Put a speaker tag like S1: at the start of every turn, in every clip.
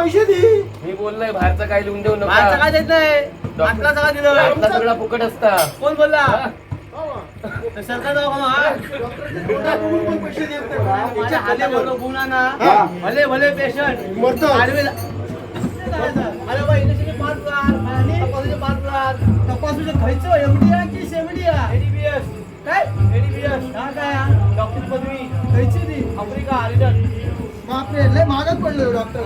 S1: पैसे दे.
S2: मी बोललोय बाहेरचं काही लिहून देऊ
S3: बाहेरचं
S2: नका
S3: काय देत नाही. आतला सगळा दिलं
S2: आतला सगळा फुकट असता.
S3: कोण बोलला? ते सरकार दवाखाना हा?
S1: पण पैसे देत नाही बा.
S3: हाले
S1: हा.
S3: भले भले पेशंट
S1: मरतो.
S3: अरे बाई इंडस्ट्रीचे पाच लाख तपासूचे पाच लाख. तपासूचे खायचं एमडीआ की सेमडीआ एडीबीएस काय? एडीबीएस काय काय डॉक्टर पदवी. खायची ती. आफ्रिका आरिडन
S1: बापरे लय पडलो डॉक्टर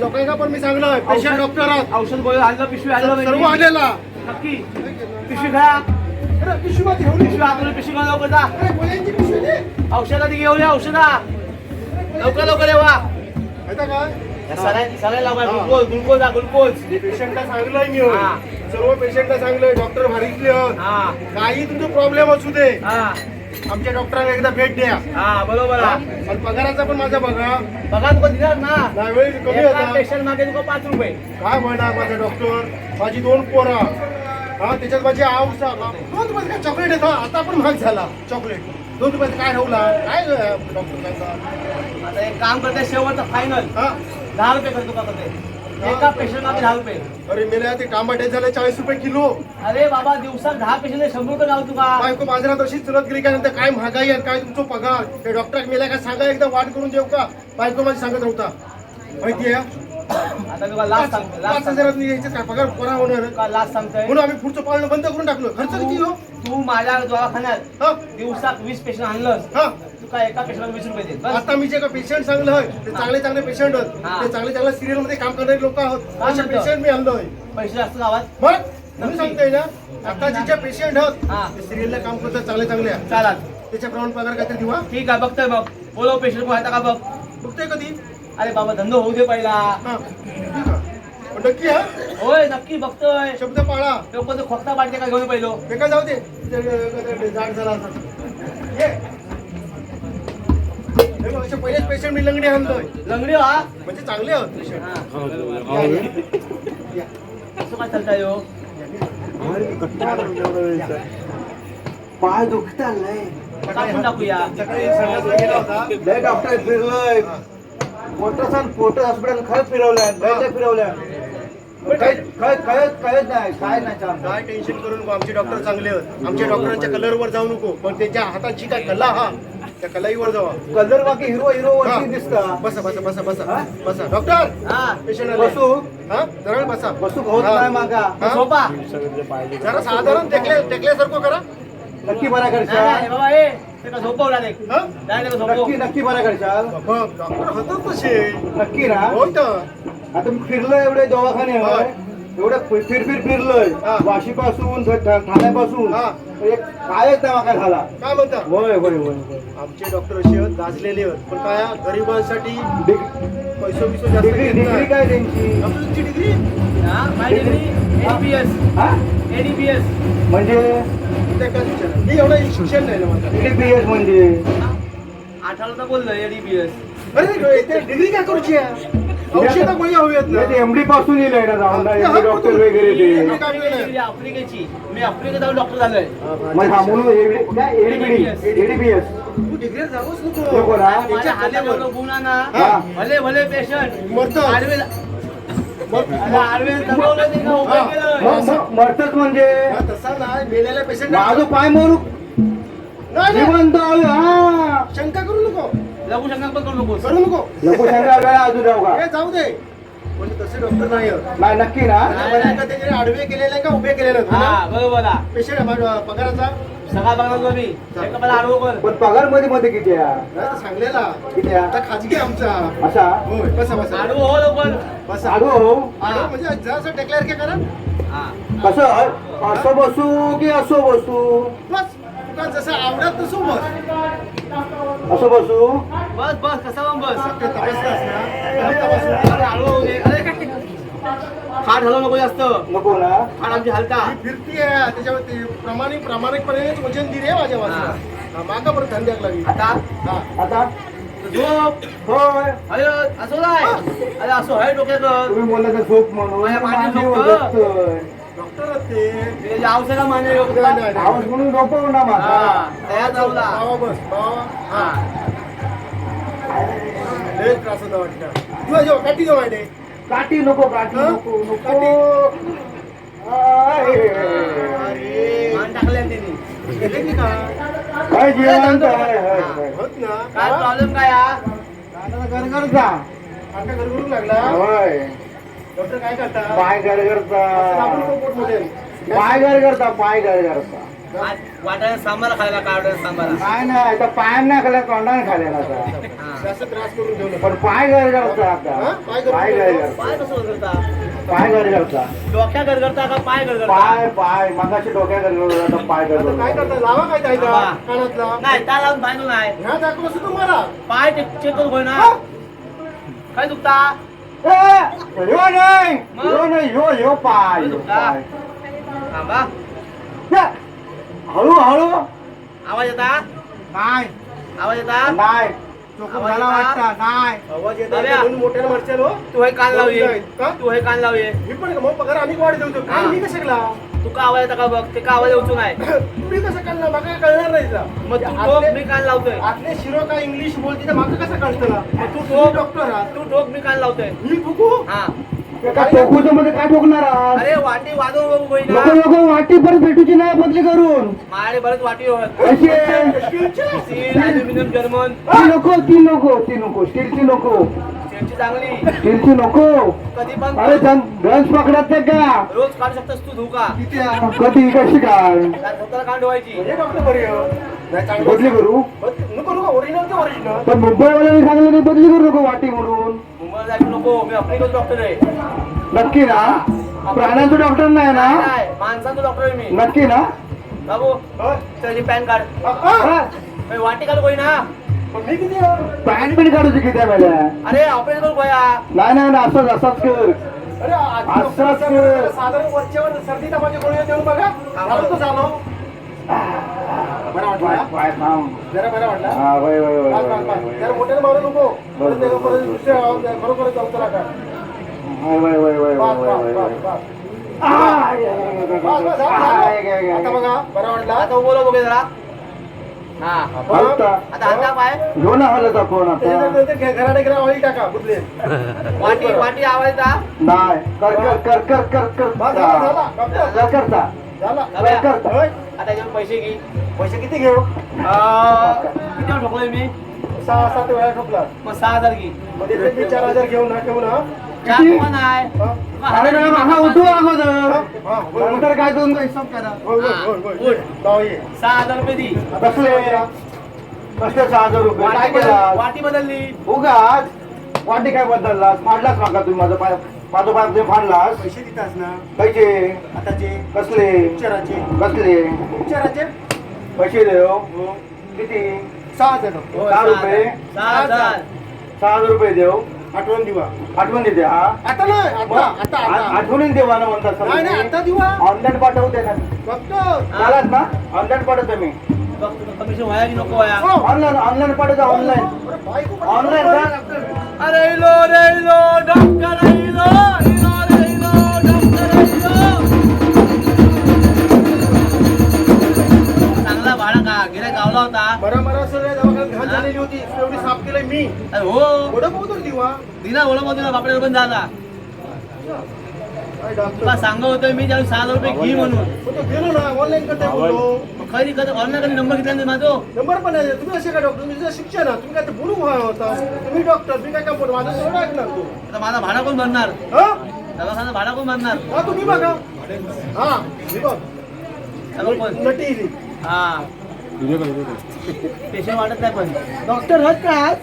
S1: लोकांना पण मी पेशंट डॉक्टर आहात.
S3: औषध गोळी आणलं पिशवी आणलं
S1: सर्व आलेला.
S3: नक्की. पिशवी घ्या.
S1: अरे पिशवी घेऊन
S3: पिशवी आतून पिशवी घेऊन लवकर जा.
S1: अरे गोळ्यांची पिशवी दे.
S3: औषधा ती घेऊन या औषधा. लवकर लवकर येवा
S1: माहिती काय?
S3: ग्लुकोज ग्लुकोज हा.
S1: पेशंटला सांगलंय मी
S3: हा.
S1: सर्व पेशंटला सांगलंय डॉक्टर भारीतले.
S3: हा.
S1: काही तुमचा प्रॉब्लेम असू दे.
S3: हा.
S1: आमच्या डॉक्टरांना एकदा भेट द्या.
S3: हा बरोबर.
S1: आणि पगाराचा पण माझा बघा.
S3: बघा तुका दिणार ना?
S1: त्यावेळी कमी
S3: एका
S1: होता.
S3: पेशंट मागे तुका पाच रुपये.
S1: काय म्हणणार माझा डॉक्टर माझी दोन पोरं. हा त्याच्यात माझी आवसा दोन रुपयाचं काय चॉकलेट येतं? आता पण महाग झाला चॉकलेट दोन रुपयाचं काय ठेवला काय डॉक्टर
S3: आता एक काम करते शेवटचं फायनल
S1: हा.
S3: दहा रुपये करतो का करते एका पेशंट मागे दहा रुपये.
S1: अरे मेल्या ते टमाटे झाले चाळीस रुपये किलो.
S3: अरे बाबा दिवसात दहा पेशंट शंभर रुपये लावतो का?
S1: बायको बाजारात अशी चलत गेली का? नंतर काय महागाई आणि काय तुमचा पगार? ते डॉक्टर मेल्या काय सांगा एकदा वाट करून देऊ का? बायको माझी सांगत होता माहिती आहे?
S3: आता तुला लास्ट सांगतो लास्ट
S1: पाच
S3: सांगतो
S1: हजारात यायचं काय पगार कोणा होणार?
S3: तुका लास्ट सांगतोय?
S1: म्हणून आम्ही पुढचं पाळणं बंद करून टाकलं. खर्च किती हो?
S3: तू तू माझ्या दवाखान्यात
S1: हा.
S3: दिवसात वीस पेशंट आणलंस.
S1: हा.
S3: तुका एका पेशंटला वीस रुपये देत? बस.
S1: आता मी जे का पेशंट चांगलं आहे ते चांगले चांगले पेशंट आहेत
S3: हा.
S1: ते चांगले चांगल्या सिरियलमध्ये काम करणारे लोक आहोत.
S3: काय
S1: असे
S3: म्हणतो?
S1: पेशंट मी आणलोय.
S3: पैसे जास्त गावात?
S1: मग? म्हणून सांगतोय ना आता जे पेशंट आहेत
S3: हा.
S1: ते सिरियलला काम करतात चांगले चांगले आहे.
S3: चालाल
S1: त्याच्याप्रमाणे पगार काहीतरी दिवा
S3: ठीक आहे बघतोय बघ बोलव पेशंट कोण का बघ?
S1: बघतोय कधी.
S3: अरे बाबा धंदा होऊ दे पहिला.
S1: हा. नक्की हा?
S3: होय नक्की बघतोय.
S1: शब्द पाळा.
S3: लोक तो खोकता पाडते का घेऊन पहिलो?
S1: ते काय जाऊ दे. झाड झाला. हे पहिलेच पेशंट मी लंगडी आणलोय
S3: लंगडी हा?
S1: म्हणजे चांगले आहोत पेशंट
S3: हा. काय चालताय हो?
S4: पाय दुखता लय
S3: कापून टाकूया
S1: सकाळी संडासला गेला होता.
S4: लय डॉक्टर फिरलोय. मोठं सण पोट हॉस्पिटल खरंच कळत कळत नाही काय नाही चालत
S1: काय टेन्शन करू नको आमचे डॉक्टर चांगले आहेत. आमच्या डॉक्टरांच्या कलरवर जाऊ नको पण त्यांच्या हाताची काय कला हा त्या कलाईवर जावा.
S4: कलर बाकी हिरो हिरो. वरती दिसता.
S1: बसा बसा बसा बसा.
S4: हा?
S1: बसा. डॉक्टर!
S3: हा.
S1: पेशंट
S4: बसू?
S1: हा? जरा बसा.
S4: बसू होत. नाही मागा?
S3: झोपा
S1: जरा साधारण टेकले टेकल्यासारखं करा.
S4: नक्की बरा
S3: नाही, झोपवला नाही.
S1: हा?
S4: नक्की नक्की बरा करशाल
S1: बघ, डॉक्टर होतात तसे.
S4: नक्की ना?
S1: होय तर.
S4: आता मी फिरलोय एवढे दवाखाने
S1: हा.
S4: एवढं फिर फिर फिर फिरलोय.
S1: हा.
S4: वाशीपासून ठाण्यापासून.
S1: हा.
S4: एक कायच दवाखा झाला.
S1: काय म्हणता?
S4: होय होय होय होय.
S1: आमचे डॉक्टर असे आहेत गाजलेले आहेत. पण काय गरिबांसाठी पैसो बिसो जास्त
S4: डिग्री. काय त्यांची?
S1: डॉक्टरची डिग्री?
S3: हा माय डिग्री एडीपीएस
S4: हा?
S3: एडीपीएस
S4: म्हणजे
S1: काय मी एवढं शिक्षण नाही ना माझं
S4: डीपीएस म्हणजे
S3: आठवलं तर बोललो एडीपीएस
S1: अरे ते डिग्री काय करूची आहे औषधं गोळी हवी आहेत ना
S4: एमडी पासून येईल
S1: हा,
S4: डॉक्टर वगैरे ते.
S3: आफ्रिकेची. मी आफ्रिकेत जाऊन डॉक्टर झालोय.
S4: म्हणून
S1: तू डिग्री नको.
S3: भले भले पेशंट
S1: मरतो
S4: मरतच म्हणजे.
S1: तसा नाही मेलेल्या पेशंट
S4: माझं पाय मरू. जिवंत हा.
S1: शंका करू नको.
S3: लघु शंका पण करू नकोस.
S1: करू नको.
S4: नको सांगा वेळा अजून
S1: हे जाऊ दे. पण तसे डॉक्टर नाही आहेत.
S4: नाही नक्की ना?
S1: मला का त्याचे आडवे केलेले का उभे केलेले
S3: हा बरोबर हा
S1: पेशंट पगाराचा?
S3: सगळा बघणार मी. एका मला आडवं कर.
S4: पण पगारमध्ये मध्ये किती आहे?
S1: नाही तर सांगलेला.
S4: किती
S1: आता
S4: आहे
S1: खाजगी आमचा.
S4: असा?
S1: होय बसा बसा.
S3: आडवं हो लवकर.
S1: बसा.
S4: साधू
S1: आडवं म्हणजे जरासं करा.
S3: हा.
S4: कसं? असं बसू की असं बसू?
S1: बस. तुला जसं आवडत तसं बस.
S4: असं बसू?
S3: बस बस कसा पण बस. खाट हलवू नको जास्त.
S4: नको ना.
S3: खाट आमची हलता
S1: फिरती आहे त्याच्यावर ते प्रामाणिक प्रामाणिकपणे वजन दिली रे माझ्या हा, मागा परत द्यायला लागली.
S3: आता?
S4: आता?
S3: झोप.
S4: होय.
S3: अरे असो नाही. अरे असो आहे डोक्यात
S4: तुम्ही बोलला तर झोप म्हणून.
S3: माझ्या औषधा माने.
S4: आवाज म्हणून झोपव ना माझा
S3: तयार झाला
S1: बाबा बस बाबा.
S3: हा.
S1: लय त्रास होता वाटतं. जेव्हा काठी जेव्हा आहे
S4: काठी नको काठी
S1: हं?
S4: नको नको.
S3: मान त्यांनी.
S1: गेले की का
S4: काय जेवण
S1: होत. ना.
S3: काय प्रॉब्लेम काय हा?
S4: गरगरचा
S1: आता गरगरू लागला.
S4: होय.
S1: डॉक्टर काय करता?
S4: पाय
S1: आपण पोटमध्ये
S4: पाय गरगरचा पाय गरगरचा
S3: आज वाटाणे सांबार खायला काय वाटाणे सांबार?
S4: काय नाही तर पाय नाही खाल्ला तोंडाने खाल्लेला आता.
S1: जास्त त्रास करून घेऊ नका
S4: पण पाय गरगरचा आता.
S1: हा? पाय गरगरचा?
S4: पाय गरगरचा
S3: पाय कसं गरगरता
S4: पाय
S3: डोक्या गरगरता का पाय गरगरता
S4: पाय पाय मगाशी डोक्या गरगरला आता पाय
S1: आता काय करता? लावा काय. कानातला.
S3: नाही त्या लावून पाय नाही.
S1: ह्या दाखवलं तुम्हाला.
S3: पाय चेक करू ना. काय दुखता?
S4: ए,
S3: थांबा
S4: हळू हळू
S3: आवाज येता
S4: नाही
S3: आवाज येता
S4: नाही
S3: चोकून मला वाटतं,
S4: नाही
S1: आवाज येत
S3: दाब्या.
S1: म्हणून मोठ्याने मारशाल हो
S3: तू हे कान लावये तू हे कान लावये
S1: मी पण मग पगार आम्ही वाढ देऊ काय मी कसं
S3: तू का आवाज येता का बघ? ते का आवाज येऊचू नाही
S1: मी कसं कळणार? मला काय कळणार नाही तिला.
S3: मग तू ठोक मी कान लावतोय.
S1: आतले शिरो का इंग्लिश बोलते तर मला कसं कळतं ना
S3: मग तू ठोक
S1: डॉक्टर आहात.
S3: तू ठोक मी कान लावतोय.
S1: मी फुकू
S3: हा.
S4: मध्ये काय ठोकणार आहात?
S3: अरे वाटी
S4: नको नको वाटी परत भेटूची नाही बदली करून.
S3: माझ्याकडे बरेच वाटी होत
S4: अशी
S1: स्टीलच्या?
S3: Steel aluminium German.
S4: ती नको ती नको ती नको स्टीलची नको.
S3: स्टीलची चांगली.
S4: स्टीलची नको.
S3: कधी पण
S4: अरे गंज पकडत नाही का?
S3: रोज काढू शकतोस तू धुका.
S4: कधी कशी काय?
S3: त्यात स्वतःला काढ ठेवायची
S1: म्हणजे
S4: बदली करू?
S1: नको नको ओरिजिनल ते ओरिजिनल
S4: पण मुंबईवाल्यांनी सांगितलं नाही बदली करू नको वाटी म्हणून.
S3: मुंबईला जायचं नको मी आफ्रिकेत डॉक्टर आहे.
S4: नक्की ना? प्राण्यांचं डॉक्टर नाही ना?
S3: माणसाचं डॉक्टर आहे मी.
S4: नक्की ना?
S3: बाबू त्याची पॅन कार्ड
S4: हा?
S3: मी वाटी काढू कोई ना?
S4: पॅन्ट बिन काढूची किती वेळा
S3: अरे ऑपरेशन करू कोया
S4: नाही नाही नाही, असंच असंच कर.
S1: अरे आधी
S4: असं
S1: डॉक्टर
S4: असं-
S1: साधारण- वरच्यावर सर्दी तापाची गोळी देऊन बघा. झालं तर झालं. बरा वाटला? जरा बरा वाटला? जरा. मोठ्याने मारू नको. ते- खरोखर जाऊ आता.
S4: या.
S1: बघा बरा वाटला?
S3: आता बोलो बघे जरा. हा.
S4: हलता.
S3: आता हाता पाय
S4: घेऊ ना हलता फोन आता.
S1: त्याच्यानंतर घ- घरात एक ऑइल टाका बुदले
S3: वाटी वाटी आवाज येता
S4: नाही. कर कर कर कर कर करता.
S3: आता याच्यावर पैसे घे.
S1: पैसे किती घेऊ?
S3: अं, किती ठोकलोय मी?
S1: सहा सात वेळा ठोकला.
S3: मग सहा हजार घे.
S1: चार हजार घेऊन ना ठेवून हा
S3: आहे
S1: हा?
S4: अरे मॅडम हा उठू अगोदर
S1: हा, हा.
S4: नंतर काय दोन हिसाब करा.
S3: उठ. सहा हजार रुपये दी
S1: आता
S4: कसले कसले सहा हजार रुपये काय
S3: वाटी बदल-
S4: केला
S3: वाटी बदलली
S4: उगाच वाटी काय बदललास फाडलास माका तुम्ही माझा पाय माझा पाय तुम्ही फाडलास
S1: पैसे देतास ना
S4: पैसे
S1: आताचे
S4: कसले
S1: उपचाराचे
S4: कसले
S1: उपचाराचे
S4: पैसे देव किती
S1: सहा हजार रुपये.
S3: हो,
S4: सहा रुपये?
S3: सहा हजार
S4: सहा हजार रुपये देव
S1: आठवण दिवा.
S4: आठवण देते हा?
S1: आता नाही आता आता
S4: आ-
S1: आता
S4: आठवणीन देवा ना म्हणतात
S1: नाही नाही आता दिवा.
S4: ऑनलाईन पाठवते ना.
S1: डॉक्टर
S4: चालात ना? ऑनलाईन पाठवते मी.
S3: कमिशन व्हाया की नको व्हाया
S1: हो.
S4: ऑनलाईन ऑनलाईन पाठवते ऑनलाईन
S1: अरे बायको पण-
S4: ऑनलाईन
S3: अरे इलो रे इलो डॉक्टर इलो इलो रे इलो डॉक्टर इलो. चांगला भाडा का? गिऱ्हाईक गावला होता.
S1: बरं बरं सगळ्या दवाखान्यात घाण झालेली होती. एवढी साफ केलंय मी.
S3: अरे हो.
S1: एवढं बघतो दिवा
S3: दिना ओळख पण झाला.
S1: डॉक्टर
S3: तुला सांगत होतं मी त्यावेळी सहा हजार रुपये घे म्हणून.
S1: हो तो गेलो ना ऑनलाईन करता
S3: खरी कधी ऑनलाईन नंबर घेतला नाही माझो
S1: नंबर पण आहे. तुम्ही असे का डॉक्टर तुम्ही तुझं शिक्षण आहे तुम्ही काय ते बोलू व्हाय होता. तुम्ही डॉक्टर मी काय काम करतो माझं सगळं ऐकणार तू.
S3: आता माझा भाडा कोण भरणार?
S1: हा?
S3: दवाखाना भाडा कोण भरणार?
S1: हा तुम्ही बघा. हा मी बघ.
S3: कोण?
S1: नटी इली.
S3: हा. पेशंट वाटत नाही पण.
S1: डॉक्टर हत का आज?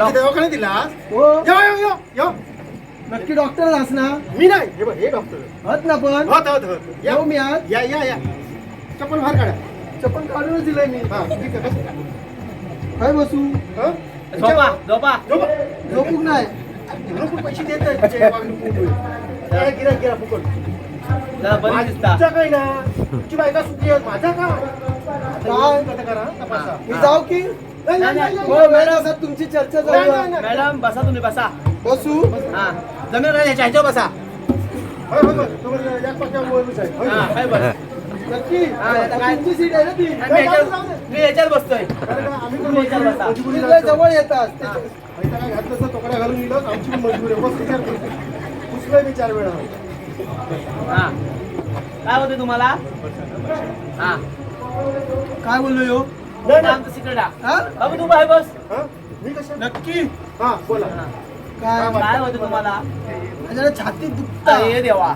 S1: आमच्या दवाखान्यात दिला
S3: हो.
S1: यो यो यो यो.
S3: नक्की डॉक्टर ना?
S1: मी नाही. हे बघ हे डॉक्टर.
S3: हत ना पण?
S1: हत हत हत. या.
S3: मी आज.
S1: या या या. चप्पल बाहेर काढा.
S3: चप्पल काढूनच दिलंय मी.
S1: हा ठीक आहे बस.
S3: काय बसू?
S1: हा?
S3: झोपा झोपा.
S1: झोपा.
S3: झोपूक नाही.
S1: लोक पैसे देत तुझे फुकट. काय गिरा गिरा फुकट.
S3: जरा बरी दिसता.
S1: तुमचा काय ना? तुमची बायका सुखी आहे माझा का
S3: काय? मी जाऊ की? हो तुमची चर्चा
S1: नाही.
S3: मॅडम बसा तुम्ही बसा.
S1: बसू?
S3: हा. जमीन राहिल्याच्या ह्याच्यावर बसा.
S1: होय.
S3: हा काय बस
S1: नक्की.
S3: हा, आता काय?
S1: तुमची सीट आहे ना ती?
S3: मी याच्यावर मी याच्यावर बसतोय. तुम्ही.
S1: मजबुरीला असतो.
S3: येतात.
S1: हा. काय
S3: होते तुम्हाला? हा.
S5: काय बोललो यो?
S1: नाही नाही.
S3: आमचं सिक्रेट आहे
S5: हा?
S3: बाबू तू बाहेर बस.
S1: हा? मी कशा
S5: नक्की?
S1: हा बोला.
S3: हा.
S5: काय?
S3: काय होते तुम्हाला?
S5: छातीत दुखता
S3: ये देवा.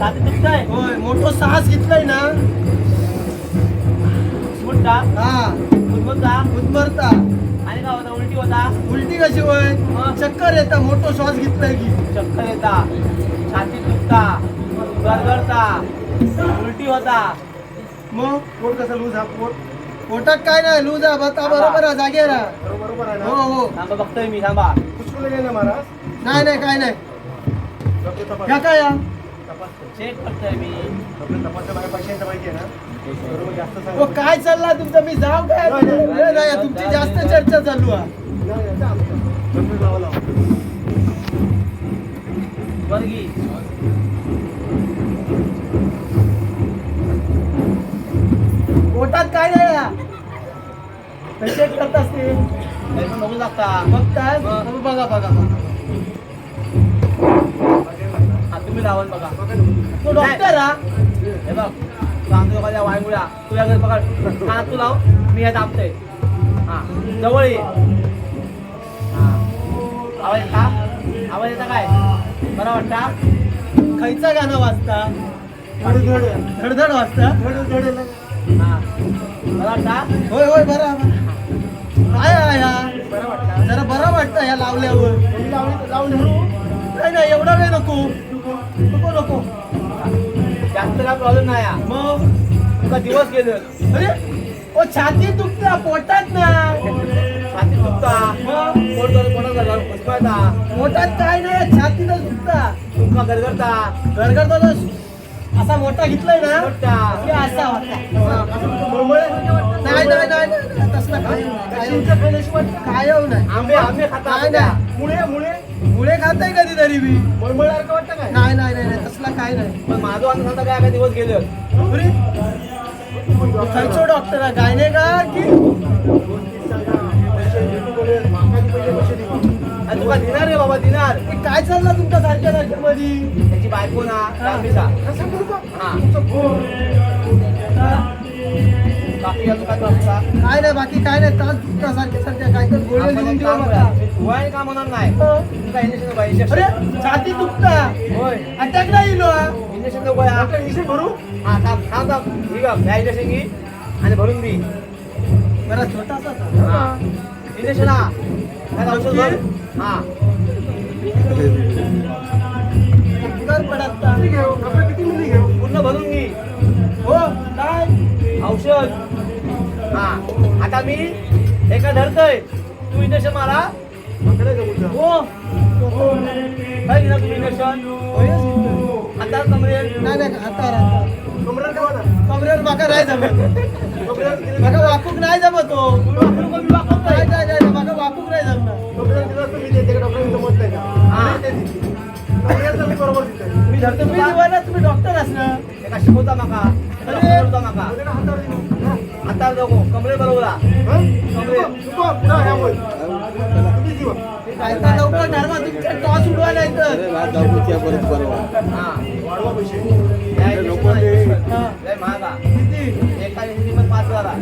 S3: छाती दुखतंय?
S5: होय मोठं साहस घेतलाय ना?
S3: मुठा
S5: हा.
S3: मुदमुदता
S5: उद्मरता
S3: आणि काय होता? उलटी होता?
S5: उलटी कशी होय?
S3: हा.
S5: चक्कर येता मोठं श्वास घेतलाय की.
S3: चक्कर येता. छाती दुखता. गरगरता उलटी होता.
S5: मग?
S1: पोट कसं लूज हा पोट?
S5: पोटात काय नाही लूजा बता बरोबर आहे, जागे राहा.
S1: बरोबर आहे
S5: हो
S1: ना?
S5: हो
S3: थांबा बघतोय मी थांबा.
S1: नाही ना महाराज?
S5: नाही नाही काय नाही.
S1: डॉक्टर तपास.
S5: काय या?
S1: तपासतो
S3: चेक करतोय मी.
S1: डॉक्टर तपासतं माझ्या पैशांचं माहिती आहे ना? बरोबर जास्त
S5: हो
S1: सांगा
S5: काय चालला तुमचं? मी जाऊ काय
S1: नाही, नाही,
S5: नाही, नाही, तुमची जास्त चर्चा चालू आहे.
S1: नाही, नाही, आमचं. डॉक्टर लावा लावा.
S3: वर्गी
S5: पोटात काय नाही कसे करत असते
S3: तरी पण बघू लागता
S5: काय बघा बघा बघा.
S3: हा तुम्ही लावून बघा.
S5: तो डॉक्टर हा.
S3: हे बघ सांगतो माझ्या वायमुळ्या? तू या घरी पकड. हा तू लाव. मी हे दाबतोय. हा जवळ ये. हा. आवाज येता आवाज येता काय? बरा वाटता?
S5: खयचा गाणं वाजता?
S1: धड, धड.
S5: धडधड वाजता?
S1: धड, धड
S5: होय होय बरा काय आहे
S1: बरं वाटतं.
S5: जरा बरा वाटतं ह्या लावल्यावर.
S1: लावून धरू.
S5: नाही नाही एवढा वेळ नको. नको नको.
S3: जास्त काय प्रॉब्लेम नाही.
S5: मग?
S3: तुका दिवस गेले.
S5: अरे ओ छाती दुखता पोटात ना.
S3: छाती दुखता.
S5: मग?
S3: पोट पोटात खुसपायता
S5: पोटात काय नाही छातीतच दुखता.
S3: तुका गरगरता.
S5: गरगरता असा मोठा घेतलाय ना की असा होता.
S1: असं?
S5: नाही नाही नाही नाही, तसलं काय काय? काय नाही.
S3: आंबे आंबे खाता
S5: नाही नाही.
S1: मुळे मुळे.
S5: मुळे खाताय कधीतरी मी.
S1: मळमळासारखं वाटतं काय?
S5: नाही नाही नाही नाही, तसला काय नाही.
S3: पण माझं सांगता काय काय दिवस गेले.
S5: खयचो डॉक्टर आहे. गायने का की?
S3: आणि तुका दिनार रे बाबा दिनार.
S5: हे काय चाललं तुमच्या सारख्या सारख्या मध्ये
S3: त्याची बायको ना हा. बाकी काय
S5: नाही बाकी काय नाही. तास दुखता सारख्या सारख्या. काय तर गोळ्या लिहून दिला मला
S3: का नाही? तुका इंजेक्शन
S5: अरे छाती दुखता.
S3: होय.
S5: अटॅक नाही हा.
S3: इंजेक्शन नको या
S1: इंजेक्शन भरू?
S3: हा थांब थांब थांब. ठीक आहे. या इंजेक्शन घे आणि भरून दे
S5: जरा छोटासा
S3: हा.
S1: मिली
S3: पूर्ण भरून घे
S5: हो काय
S3: औषध हा आता मी एका धरतोय तू इंजेक्शन
S1: जा.
S3: हो काय घेणार तुम्ही इंजेक्शन आता कमरेल
S5: नाही नाही हातावर.
S1: कमरेला ठेवा ना.
S5: माका नाही जमत
S1: कमरेला
S5: माका वाकूक नाही जमत हो नाही नाही वाकूक जमणार
S1: दिलं मी देते डॉक्टरांनी जमत नाही का? मी बरोबर देते.
S3: मी धरतो
S5: तुम्ही तुम्ही डॉक्टर असणार
S3: एका शिकवता माका. शिकवता माका
S1: हातावर? हा.
S3: आता नको कमरे बरोबर.
S1: तुम्ही जीवा.
S5: काय लवकर ठरवा तुमच्या टॉस उडवा नाही तर
S3: हा
S1: वाढवा पैसे.
S3: या इंजेक्शनला इंजेक्शन. लय महाग.
S5: किती
S3: एका इंजेक्शन पण पाच हजार हा.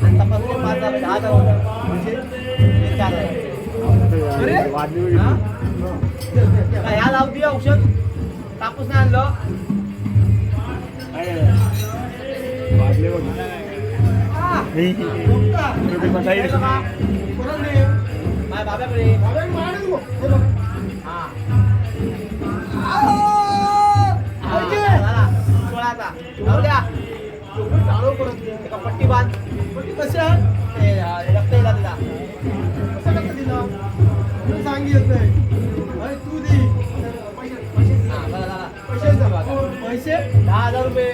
S3: आणि तपासून पाच हजार दहा म्हणजे हे चार
S5: अरे
S3: ह्या लावती औषध कापूस नाही आणलं माझ्या बाबाकडे
S1: हा
S3: जाऊ द्या. एका पट्टी बांध येतात तिला
S1: कसं कसं दिलं?
S5: म्हणून सांगितलं अरे तू दे.
S1: पैसे- पैसे-
S3: हा बरं झाला
S1: पैशांचं बघा.
S5: पैसे?
S3: दहा हजार रुपये.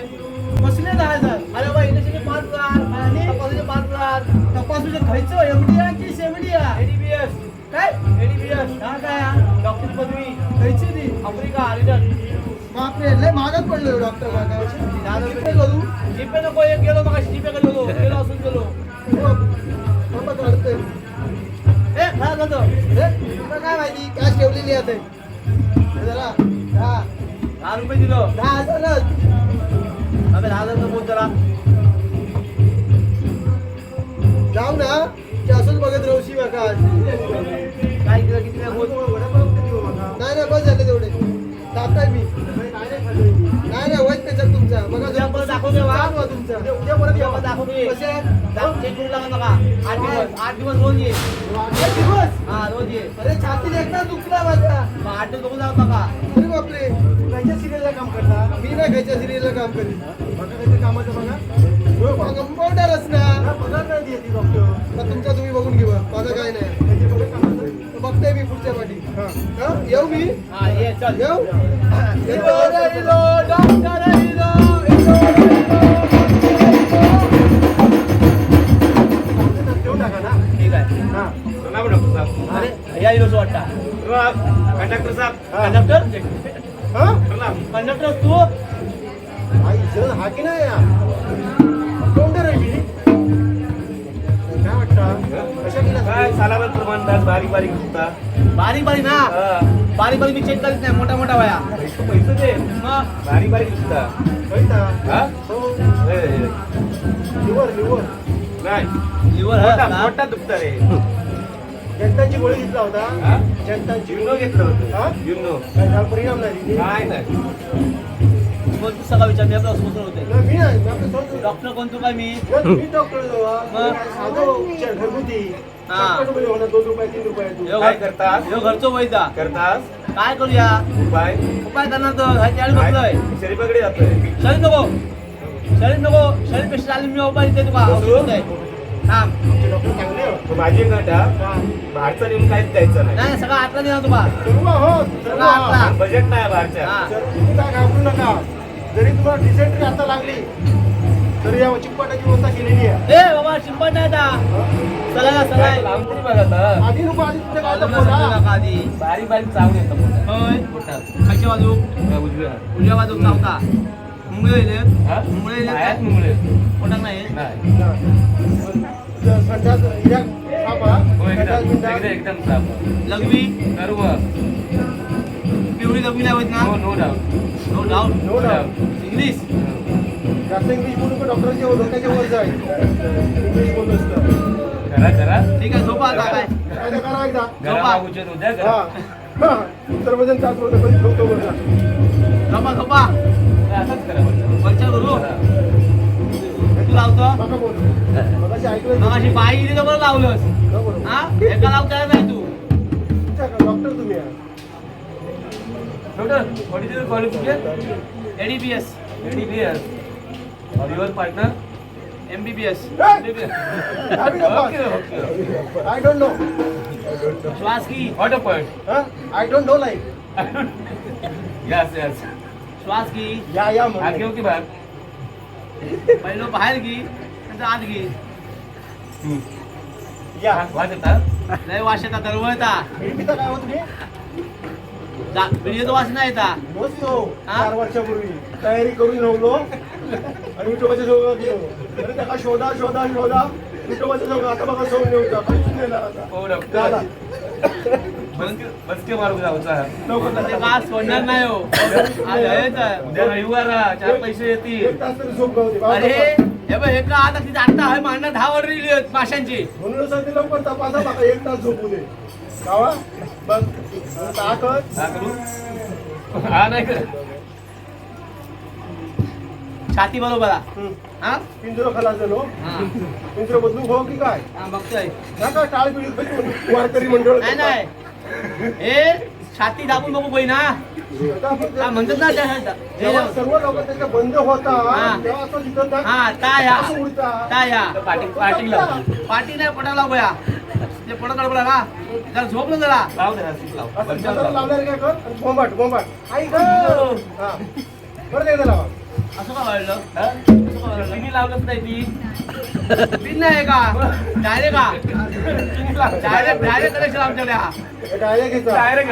S5: कसले दहा हजार.
S3: अरे बाई इंडस्ट्रीचे पाच हजार.
S5: आणि?
S3: तपासणीचे पाच हजार.
S5: तपासूचे खायचं? एमडीया की शेमडीया
S3: एडीबीएस
S5: काय?
S3: एडीबीएस
S5: हा काय? हा?
S3: डॉक्टर पदवी.
S5: खायची ती.
S3: आफ्रिका रिटर्न
S5: बापरे लय महागात पडलो डॉक्टर किती
S3: रुपये
S5: करू.
S3: जीपे नको एक गेलो मग जीपे गेलो गेलो असून गेलो.
S1: काढतोय.
S5: हे, तुला काय माहिती कॅश ठेवलेली आहे ते. हे जरा दहा
S3: दहा रुपये दिलो.
S5: दहा हजारच.
S3: अबे दहा हजार बोल जरा.
S5: जाऊ ना की असंच बघत राहू शिवा का?
S3: काय केलं किती काय
S5: नाही बस झाले तेवढे. जाताय मी. तुमचा. बघा
S3: उद्या परत दाखवते वा.
S5: चालू आहे तुमचा
S1: उद्या परत
S3: उद्या
S1: या
S3: पण दाखव मी
S5: कसे
S3: दाखव, चेक करून लागा नका आठ दिवस आठ दिवस रोज ये.
S5: दिवस?
S3: हा रोज ये.
S5: अरे छाती एकदा दुखला माझा
S3: आठ दिवस बघून जाऊ नका
S5: अरे बापरे.
S1: खायच्या सिरियलला काम करता?
S5: मी नाही खायच्या सिरियलला काम करीन
S1: बघा काहीतरी कामाचं बघा. हो, बघा.
S5: कंपाऊंडरच ना
S1: पगार नाही देत ती डॉक्टर
S5: मग तुमचा तुम्ही बघून घेवा. माझं काय नाही.
S1: त्याचे बघा कामाचं
S5: तर बघताय मी पुढच्या पाठी.
S1: हा.
S5: येऊ मी? येऊ?
S3: डॉक्टर
S2: कंडक्टर साहेब
S3: कंडक्टर
S1: हा?
S3: कंडक्टर तू?
S1: आई जण हा की नाही या मी काय वाटतं? कशा
S2: काय
S1: केला
S2: सालाबाद प्रमाणदार बारीक बारीक होता.
S3: बारीक बारीक ना? बारीक बारीक मी चेक करीत नाही मोठा मोठा वया.
S2: पैसे दे.
S3: मग?
S2: बारीक बारीक होता.
S1: कळता
S2: हा?
S1: हो. Liver liver.
S2: नाही.
S3: लिव्हर
S2: मोठा मोठा दुखता रे.
S1: जनताची गोळी घेतला होता.
S2: हा?
S1: जनताची
S2: युनो घेतलं
S1: हा?
S2: होतं युनो.
S1: काय झाला? परिणाम नाही तिथे?
S2: काय नाही.
S3: तू सगळा विचार? मी आपला अस्वस्थ होते
S1: नाही, मी नाही. मी आपलं सोडतो.
S3: डॉक्टर कोण? तू काय मी?
S1: नाही, मी डॉक्टर जवळ.
S3: मग?
S1: साधं उपचार घरगुती
S3: हा.
S1: शॉर्टकटमध्ये होणार दोन रुपये तीन रुपये तू.
S3: यो
S2: काय
S3: घर-
S2: करतास?
S3: यो घरचो वैदा
S2: करतास?
S3: काय करूया?
S2: उपाय?
S3: उपाय करणार तर बसलोय.
S2: शरीर पकडे जातोय.
S3: शरीर नको. शरीर नको. शरीर पेशी आली मी उपाय देते तुका
S2: बसू?
S3: औषध आहे. थांब.
S2: माझी गटा
S1: हा.
S2: बाहेरचा नेऊन काहीच द्यायचं नाही
S3: नाही सगळं आतला देणार
S1: सर्व हो सर्व
S3: सगळं आतला.
S1: हा.
S2: बजेट नाही बाहेरच्या
S3: हा.
S1: सर, तुम्ही काय घाबरू नका जरी तुम्हाला डिसेंट्री आता लागली तरी या चिकपाटाची व्यवस्था केलेली आहे
S3: ए बाबा शिंपण नाही आता चला चला
S2: काय लांब तरी बघा आता.
S1: आधी नको आधी तुमच्या बोला
S3: नका आधी
S2: बारीक बारीक चावून येतं पोटात.
S3: होय
S2: पोटात.
S3: बाजू
S2: उजव्या उजव्या.
S3: उजव्या बाजू चावता मुंगळे येले
S2: हा?
S3: मुंगळे येले
S2: पायात मुंगळे.
S3: पोटात नाही
S1: या.
S2: हो, एकदम. एकदम एकदम साफ.
S3: लघवी?
S2: सर्व
S3: पिवळी लघवी होत ना?
S2: No no doubt
S3: no doubt
S1: No doubt.
S3: English
S1: जास्त इंग्लिश बोलू का डॉक्टरांच्या डोक्याच्या वर जाईल इंग्लिश बोलत असतं
S2: करा करा.
S3: ठीक आहे झोपा आता काय?
S1: करा एकदा.
S3: झोपा.
S2: मागूच्या उद्या
S1: हा.
S2: करा
S1: हा. वजन तास होतं कधी ठेवतो बघा
S3: झोपा झोपा.
S2: असंच करा.
S3: वरच्या लावतो.
S1: मगाशी
S3: बाई इथे बरं लावलंस.
S1: हो.
S3: हा? एका लावता नाही तू?
S1: डॉक्टर तुम्ही आहे.
S2: डॉक्टर क्वालिफिकेशन
S3: एडीपीएस
S2: एडीबीएस और your partner
S3: MBBS
S1: I don't know.
S3: श्वास की?
S2: What a point?
S1: I don't know like.
S2: Yes yes
S3: श्वास की?
S1: या या
S2: आगे की बाहेर?
S3: पहिलं बाहेर घे नंतर आत घे.
S1: या.
S2: वाज येतात
S3: लय वास येतात दरवळता.
S1: पिता काय होत तुम्ही
S3: व्हिडिओ वास नाही येता
S1: बसलो
S3: हा?
S1: चार वर्षापूर्वी. तयारी करून नवलो आणि विठोबाच्या जोगा गेलो अरे त्याला शोधा शोधा शोधा. विठोबाच्या जोगा आता बघा सोडून येऊचा काहीच नाही झालं आता.
S2: हो डॉक्टर. बसके
S3: वास सोडणार नाही हो। आज.
S2: उद्या रविवार आहे, चार पैसे
S1: एक
S2: येतील
S1: तास तरी झोप गावते
S3: अरे हे बघ हे का आता तिथे आता आहे मांडा दहा ऑर्डर दिली आहेत माशांची।
S1: म्हणून सांगते लवकर तपासा बघा एक तास झोपू दे. गावा बघ ताकद
S2: हा करू? हा नाही कर
S3: छाती बरोबर. हा?
S1: पिंजरो खलास झालो
S3: हा.
S1: पिंजरो बदलू हो की काय?
S3: हा बघतोय.
S1: नका टाळ पिढी वारकरी मंडळ.
S3: नाही नाही. हे छाती दाबून बघू पहिला ना हा, म्हणतात ना त्या-
S1: सर्व लोक त्याच्या बंद होता
S3: हा.
S1: तेव्हा असं
S3: हा ताया.
S1: असं उडता.
S3: ताया.
S2: पाठी
S3: नाही पटाला लावूया ते पटत पडा का जरा झोपलं जरा.
S2: लाव
S1: असं
S2: वरच्यावर लाव.
S1: लावणार काय कर? आणि बोंबाट बोंबाट. आई ग! हा. बरं एकदा लावा.
S3: असं का वाढलं?
S2: हा? लावलंच नाही ती
S3: नाही का? डायरेक्ट का? डायरेक्ट डायरेक्ट कनेक्शन आमच्याकडे
S1: डायरेक्ट
S2: डायरेक्ट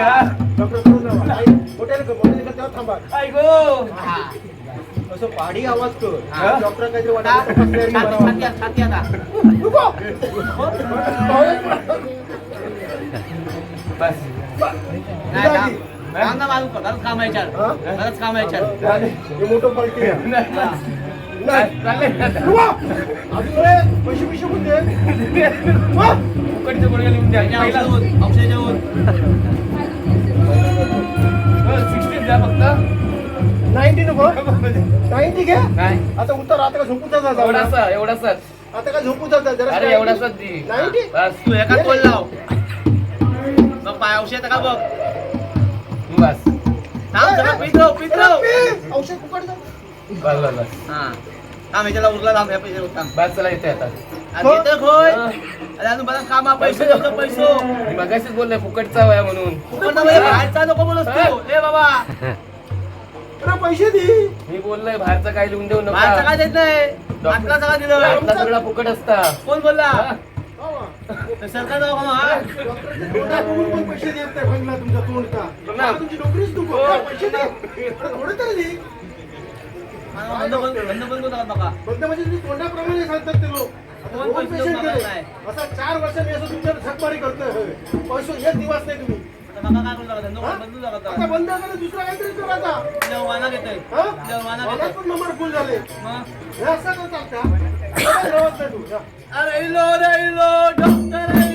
S1: तेव्हा थांबा.
S3: हा.
S1: असं आवाज कर.
S3: हा.
S1: डॉक्टर काहीतरी.
S2: बस.
S3: नाही काम काम आहे
S1: हा?
S3: घरात काम आहे
S1: हे मोठं पलटी पैसे पैसे कोणते वा!
S2: फुकटचे गोळ्या लिहून द्या. पहिला.
S3: औषध औषध जेवण
S2: सिक्स्टीन द्या फक्त.
S1: 90 नको. 90 घे.
S2: काय?
S1: आता उत्तर आता का झोपूचा जाता
S2: एवढासा एवढासा.
S1: आता का झोपू जाता जरा
S2: अरे एवढासाच दे.
S1: 90
S2: बस
S3: तू एका तोल लाव. मग पाय औषध का बघ?
S2: बस.
S3: थांब जरा पित राहू पित राहू.
S1: औषध फुकट जा.
S2: बस बस बस.
S3: हा. थांब ह्याच्याला उरला थांब ह्या पैसे थांब.
S2: बस चला येते आता.
S3: आणि येतं खोय अरे अजून बरं काम आहे, पैसे देतो पैसो.
S2: मी मगाशीच बोललोय फुकटचा वया म्हणून.
S3: पण बाबा, हे बाहेरचा नको बोलस तू. ए बाबा.
S1: अरे पैसे दे.
S2: मी बोललोय बाहेरचं काय लिहून देऊ
S3: बाहेरचा
S2: नका
S3: काय देत नाही? आटला सगळा दिलं.
S2: आपला सगळा फुकट असता.
S3: कोण बोलला?
S2: हा?
S3: ते सरकार दवाखाना हा?
S1: डॉक्टरच्या तोंडात बघून पण पैसे देत नाही बघला तुमचा तोंड का. तुमची नोकरीच तू
S2: हो.
S1: पैसे दे. अरे थोडे तरी दे.
S3: बंद बंद बंद करा बघा
S1: बंद म्हणजे तुम्ही तोंडाप्रमाणे सांगतात ते लोक. आता दोन पेशंट
S3: नाही.
S1: असा चार वर्ष मी असं तुमच्या झकमारी करतोय. पैसे एक दिवस नाही तुम्ही.
S3: आता करू? बंद
S1: आता. करा दुसरा काहीतरी
S3: जेव्हा घेतोय.
S1: हा?
S3: जेव्हा घेतोय.
S1: पण नंबर फुल झाले.
S3: मग?
S1: हे असं करतात का? आता.
S3: अरे इलो रे इलो डॉक्टर